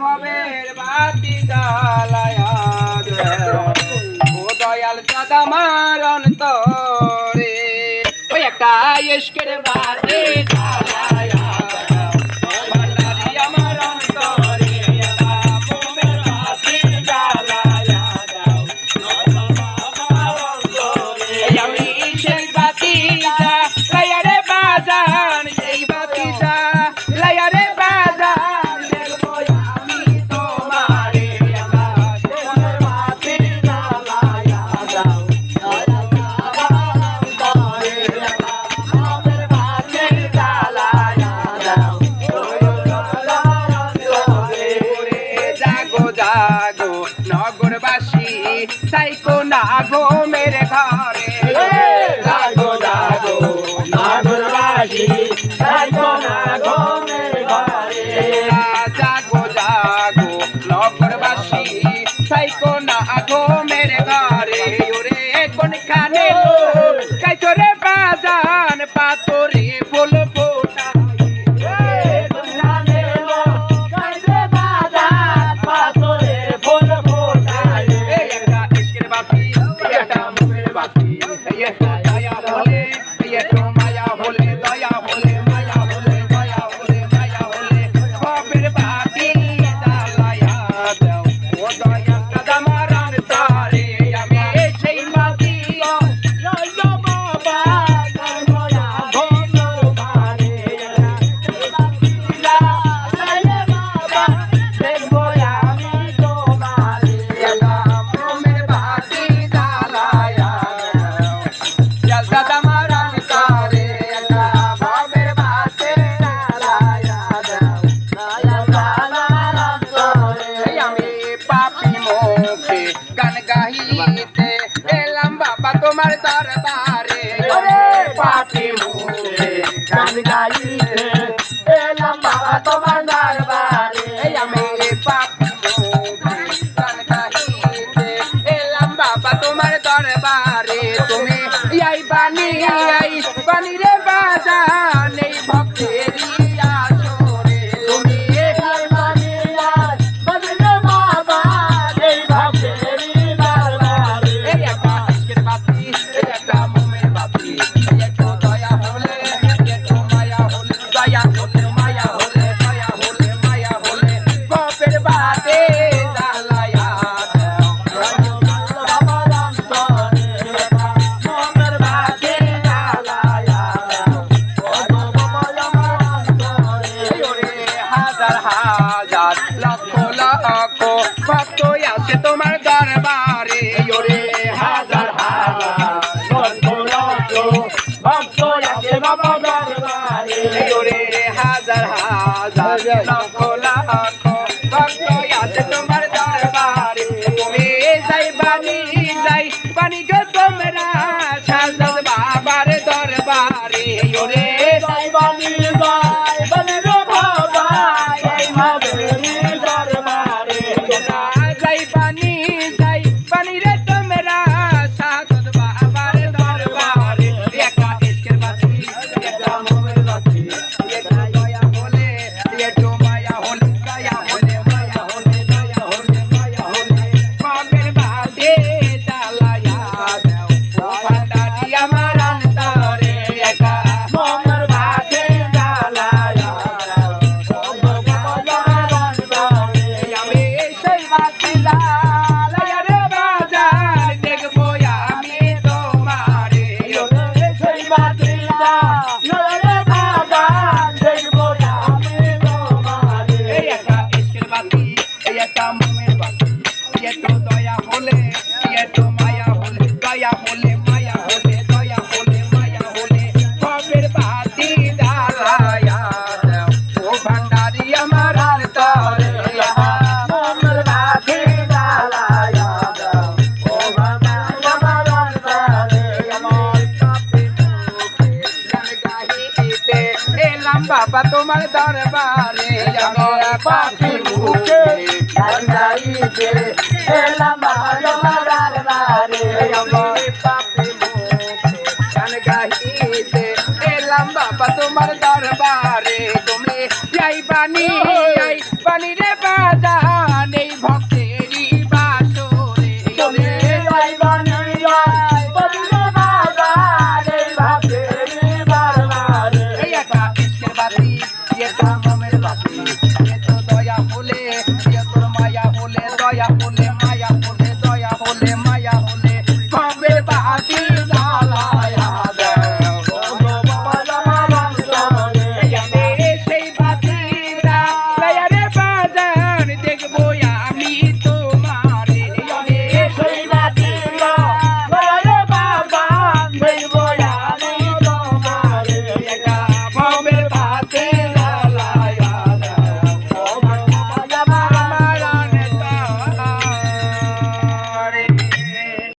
ভবের বাতি ও দয়াল চাঁদা মারণ তরে ওই একটা ইস্কের বাতি জ্বালায়া। floor. তোমার দরবারে। পাপি মুখে গান গাইতে এলাম বাবা তোমার দরবারে। আমি পাপি মুখে গান গাইতে এলাম বাবা তোমার দরবারে। তুমি ইয়াই বানিয়া Come বাবা তোমার দরবারে আমার পাখি বুকে ঠান্ডাইতে এলাম আমার দরবারে। আমার পাখি বুকে ঠান্ডাইতে এলাম বাবা তোমার দরবারে। তুমি যাইবানি